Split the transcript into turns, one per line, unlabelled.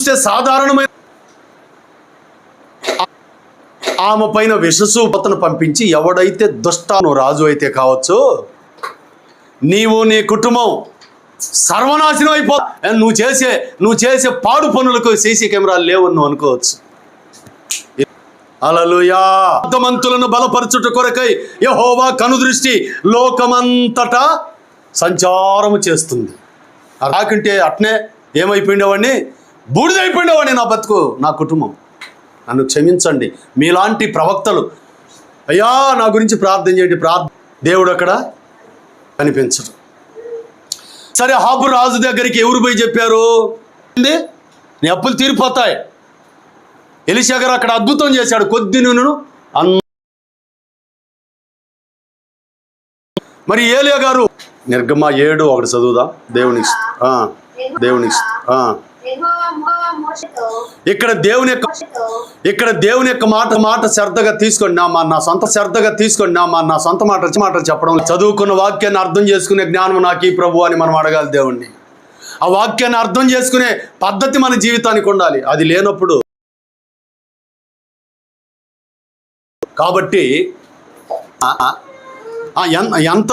చూస్తే సాధారణమైన ఆమె పైన విషసూపతను పంపించి ఎవడైతే దుష్టాను రాజు అయితే కావచ్చు నీవు నీ కుటుంబం సర్వనాశనం అయిపో నువ్వు చేసే నువ్వు చేసే పాడు పనులకు సీసీ కెమెరాలు లేవు నువ్వు అనుకోవచ్చు. అలలుయా అర్థమంతులను బలపరచుట కొరకై యహోవా కనుదృష్టి లోకమంతటా సంచారము చేస్తుంది. రాకుంటే అట్నే ఏమైపోయిండేవాడిని? బూడిదైపోయినవాడిని నా బతుకు నా కుటుంబం. నన్ను క్షమించండి. మీలాంటి ప్రవక్తలు. అయ్యా నా గురించి ప్రార్థన చేయండి. ప్రార్థ దేవుడు అక్కడ కనిపించడు. సరే హాబు రాజు దగ్గరికి ఎవరు పోయి చెప్పారు? నీ అప్పులు తీరిపోతాయి. ఎలిషా గారు అక్కడ అద్భుతం చేశాడు. కొద్ది నూనెను అన్ మరి ఏలియా గారు నిర్గమ ఏడు ఒకటి చదువుదా. దేవుని దేవుని ఇక్కడ దేవుని యొక్క ఇక్కడ దేవుని యొక్క మాట మాట శ్రద్ధగా తీసుకోండి నా మా నా సొంత శ్రద్ధగా తీసుకోండి నా మా నా సొంత మాట మాటలు చెప్పడం చదువుకున్న వాక్యాన్ని అర్థం చేసుకునే జ్ఞానం నాకు ఈ ప్రభు అని మనం అడగాలి దేవుణ్ణి. ఆ వాక్యాన్ని అర్థం చేసుకునే పద్ధతి మన జీవితానికి ఉండాలి. అది లేనప్పుడు కాబట్టి ఎంత